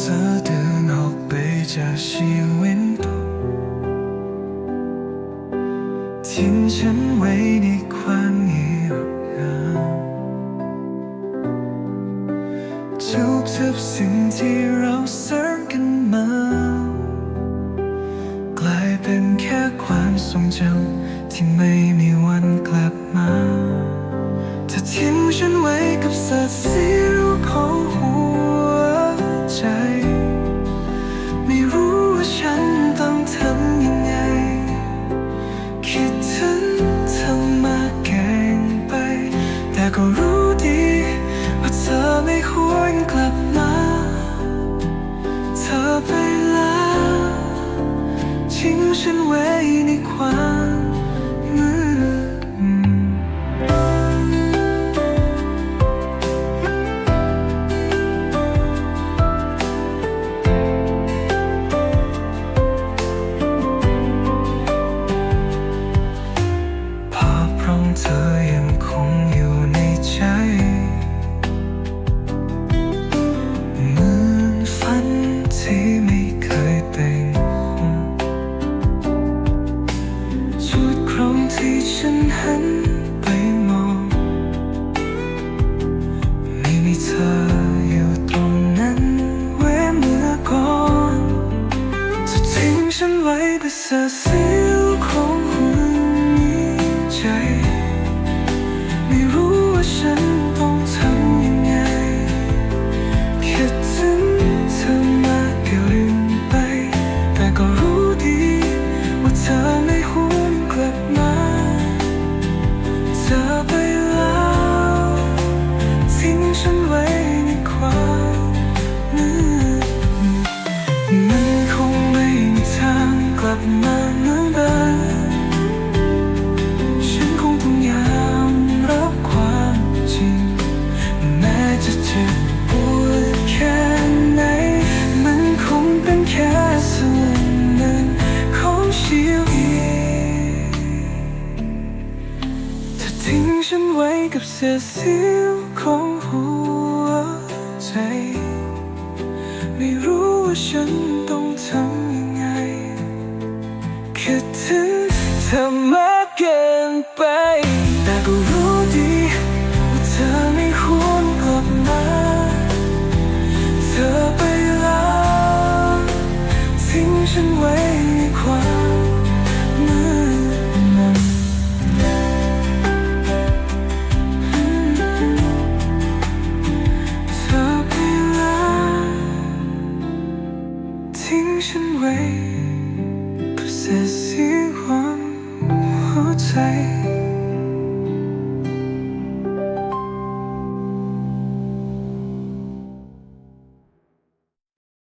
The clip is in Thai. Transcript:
เสด็จออกไปจากชีวิตตกทิ้งฉันไว้ในความเงียบเหงาทุกทุกสิ่งที่เราสร้างกันมา กลายเป็นแค่ความทรงจำที่ไม่มีวันกลับมาเธอทิ้งฉันไว้กับเศษเสี้ยวข ทิ้งฉัน ฉันไลับมาเหมือนเดิมฉันคงต้องยอมรับความจริง แม้จะเจ็บปวดแค่ไหน มันคงเป็นแค่ส่วนหนึ่งของชีวิตเธอทิ้งฉันไว้กับเศษเสี้ยวของหัวใจ ไม่รู้ว่าฉันต้องทำยังไง คิดถึงเธอมากเกินไปแต่ก็รู้ ว้กับเศ